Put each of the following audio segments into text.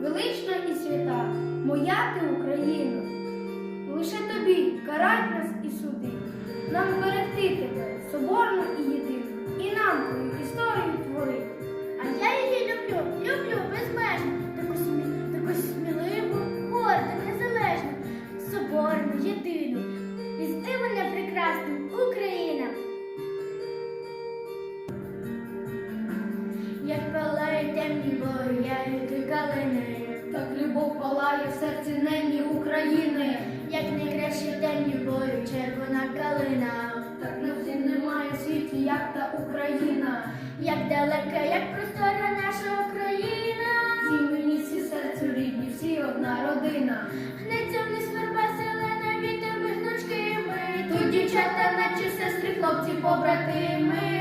велична і свята, моя ти Україна. Лише тобі карать нас і суди, нам берегти тебе, соборну і єдину, і нам твою історію творити. А я її люблю, люблю безмежно, темні бояють калини, Так любов палає в серці нині України, як найкраще темні бою червона калина, так навзі немає світі, як та Україна. як далека, як простора наша Україна. Всі мені всі серцю рідні, всі одна родина. Гнеться вниз верба зелена, вітер ми гнучки ми. Тут дівчата, наче сестри, хлопці, побратими.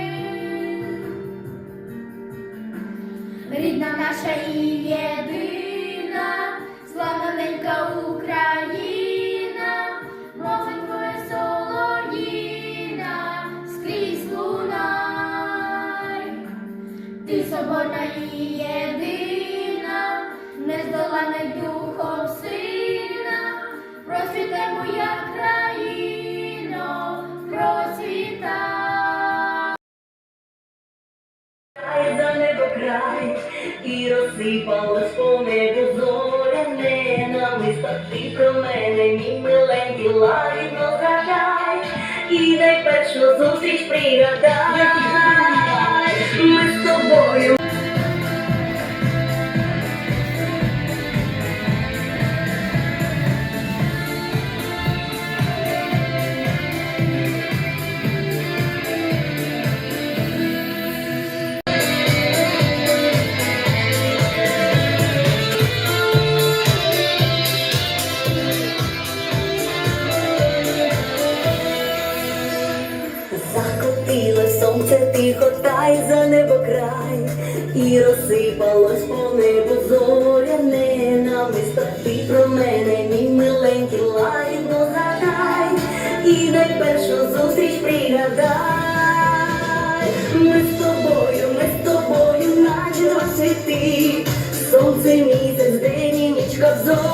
Рідна наша і єдина, славна ненька Україна, мовить твоя солов'їна, скрізь лунай. Ти соборна і єдина, нездолана й духом сильна, просвітай моя країно, просвітай. За небо край, і розсипалась по небу зоряне намисто. Ти про мене, мій миленький, лагідно згадай, і найпершу зустріч пригадай. Сонце тихо, та й за небо край, і розсипалось по небу зоряне намисто. Ти про мене, мій миленький, лагідно згадай, і найпершу зустріч пригадай. Ми з тобою, ми з тобою, наче розсвіти, сонце місяць, день і нічка зоряний,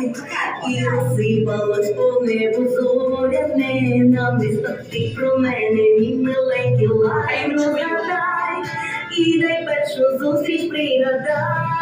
край, і розсипалось по небу зоряне не Ти про мене, мій миленький, лагідно згадай, і найпершу зустріч пригадай.